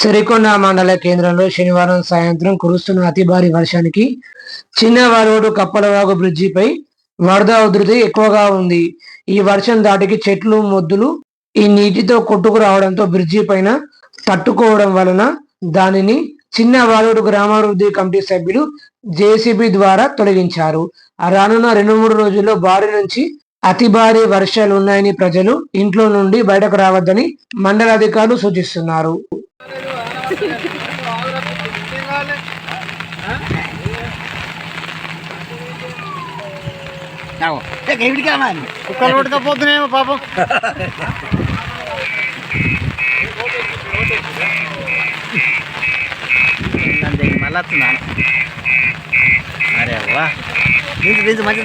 సిరికొండ మండల కేంద్రంలో శనివారం సాయంత్రం కురుస్తున్న అతి భారీ వర్షానికి చిన్న వారోడు కప్పలవాగు బ్రిడ్జిపై వరద ఉధృతి ఎక్కువగా ఉంది. ఈ వర్షం దాటికి చెట్లు మొద్దులు ఈ నీటితో కొట్టుకు రావడంతో బ్రిడ్జి పైన తట్టుకోవడం వలన దానిని చిన్న వారోడు గ్రామాభివృద్ధి కమిటీ సభ్యులు జేసీబీ ద్వారా తొలగించారు. రానున్న రెండు మూడు రోజుల్లో భారీ నుంచి అతి భారీ వర్షాలు ఉన్నాయని ప్రజలు ఇంట్లో నుండి బయటకు రావద్దని మండలాధికారులు సూచిస్తున్నారు. అధికారులు సూచిస్తున్నారు కుక్కలు కొట్టుకపోతున్నాయేమో పాపం. మళ్ళీ వస్తున్నాను అరే అవ్వా. దించు దించు మంచి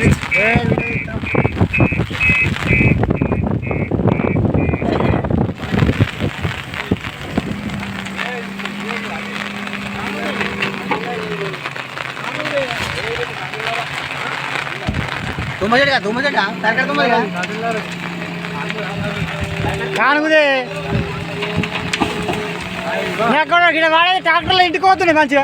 తుమ్మజడిగా తుమ్మజడిగా తరగడ తుమ్మదిగా కానుగుదే. ఎక్కడ ఇక్కడ వాడేది ట్రాక్టర్లో ఇంటికి పోతుంది మంచిగా.